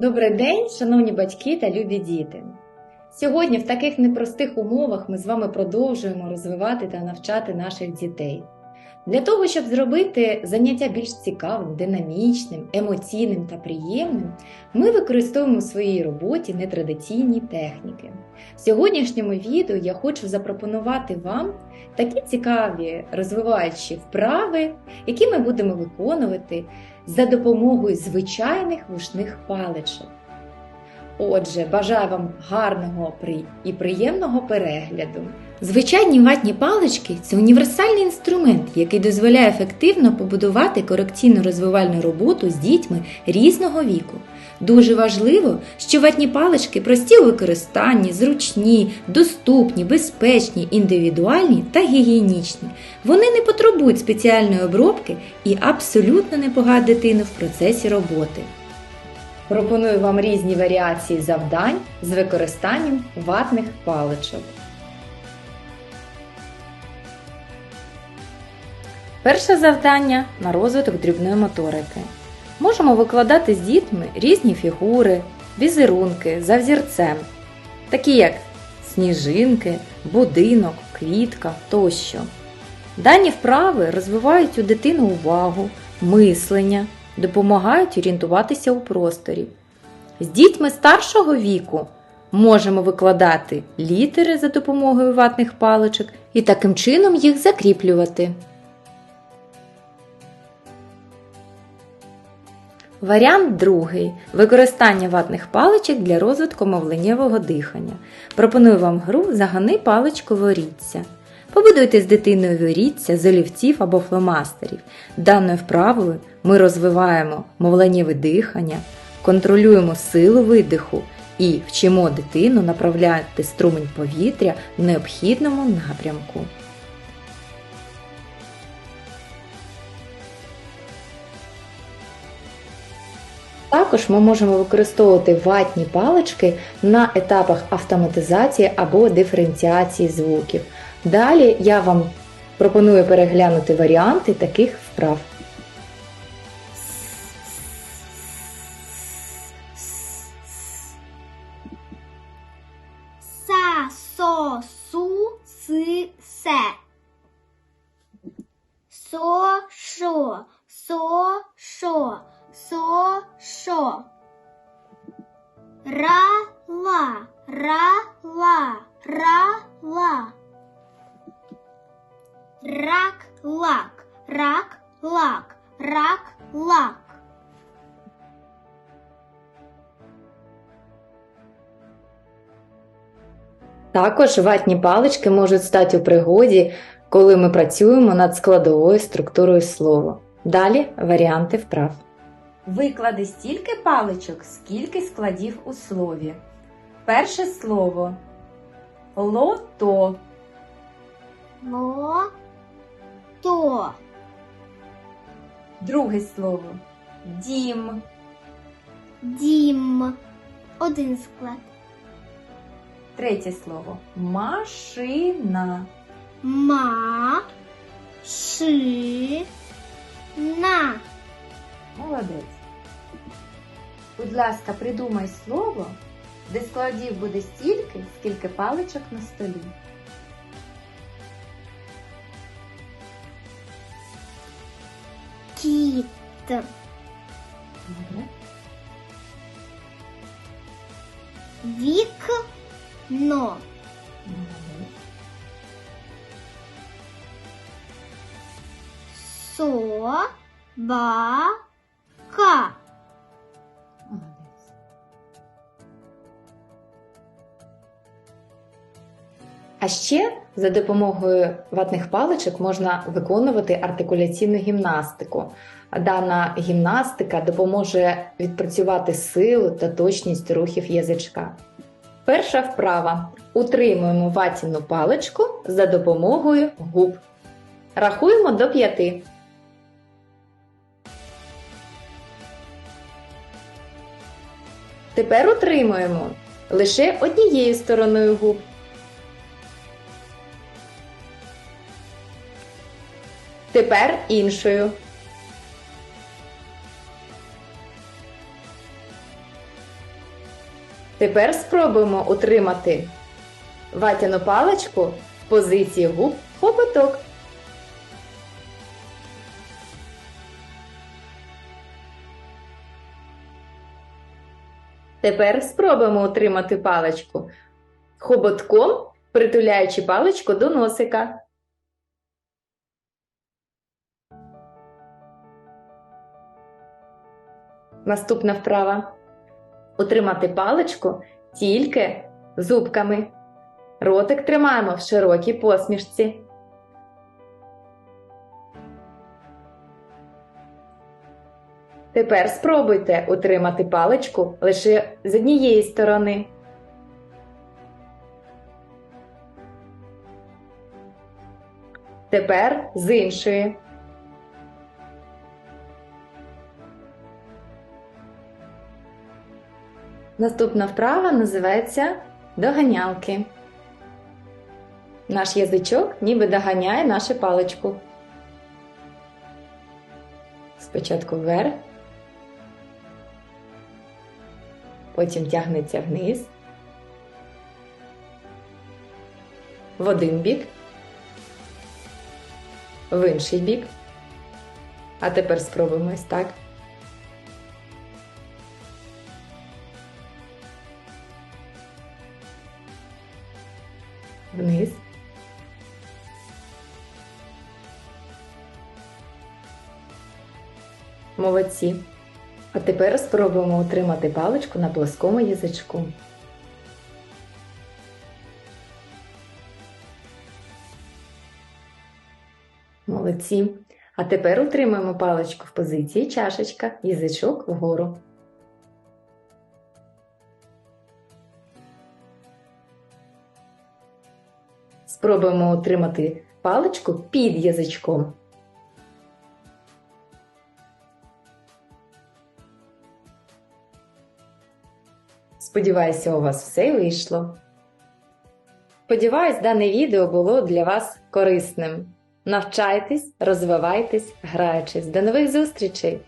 Добрий день, шановні батьки та любі діти! Сьогодні в таких непростих умовах ми з вами продовжуємо розвивати та навчати наших дітей. Для того, щоб зробити заняття більш цікавим, динамічним, емоційним та приємним, ми використовуємо в своїй роботі нетрадиційні техніки. В сьогоднішньому відео я хочу запропонувати вам такі цікаві розвиваючі вправи, які ми будемо виконувати за допомогою звичайних вушних паличок. Отже, бажаю вам гарного і приємного перегляду. Звичайні ватні палички це універсальний інструмент, який дозволяє ефективно побудувати корекційно-розвивальну роботу з дітьми різного віку. Дуже важливо, що ватні палички прості у використанні, зручні, доступні, безпечні, індивідуальні та гігієнічні. Вони не потребують спеціальної обробки і абсолютно не погають дитину в процесі роботи. Пропоную вам різні варіації завдань з використанням ватних паличок. Перше завдання на розвиток дрібної моторики. Можемо викладати з дітьми різні фігури, візерунки за взірцем, такі як сніжинки, будинок, квітка тощо. Дані вправи розвивають у дитину увагу, мислення, допомагають орієнтуватися у просторі. З дітьми старшого віку можемо викладати літери за допомогою ватних паличок і таким чином їх закріплювати. Варіант другий використання ватних паличок для розвитку мовленнєвого дихання. Пропоную вам гру Загани паличку воріться. Побудуйте з дитиною воріться з олівців або фломастерів. Даною вправою ми розвиваємо мовленнєве дихання, контролюємо силу видиху і вчимо дитину направляти струмень повітря в необхідному напрямку. Також ми можемо використовувати ватні палички на етапах автоматизації або диференціації звуків. Далі я вам пропоную переглянути варіанти таких вправ. Ра ла ра ла ра ла рак лак рак лак рак лак Також ватні палички можуть стати у пригоді, коли ми працюємо над складовою структурою слова. Далі варіанти вправ. Виклади стільки паличок, скільки складів у слові. Перше слово лото. ло то Друге слово дім. Дім. Один склад. Третє слово машина. Ма. Ши. На. Молодець. Будь ласка, придумай слово, де складів буде стільки, скільки паличок на столі. Кіт. Добре. Вікно. Молодець. Собака. Молодець. А ще за допомогою ватних паличок можна виконувати артикуляційну гімнастику. Дана гімнастика допоможе відпрацювати силу та точність рухів язичка. Перша вправа. Утримуємо ватяну паличку за допомогою губ. Рахуємо до п'яти. Тепер утримуємо лише однією стороною губ. Тепер іншою. Тепер спробуємо утримати ватяну паличку в позиції губ хоботок. Тепер спробуємо утримати паличку хоботком, притуляючи паличку до носика. Наступна вправа. Утримати паличку тільки зубками. Ротик тримаємо в широкій посмішці. Тепер спробуйте утримати паличку лише з однієї сторони. Тепер з іншої. Наступна вправа називається доганялки. Наш язичок ніби доганяє нашу паличку. Спочатку вверх, потім тягнеться вниз, в один бік, в інший бік. А тепер спробуємо так. Вниз. Молодці. А тепер спробуємо утримати паличку на плоскому язичку. Молодці. А тепер утримуємо паличку в позиції чашечка, язичок вгору. Спробуємо утримати паличку під язичком. Сподіваюся, у вас все вийшло. Сподіваюсь, дане відео було для вас корисним. Навчайтесь, розвивайтесь, граючись. До нових зустрічей!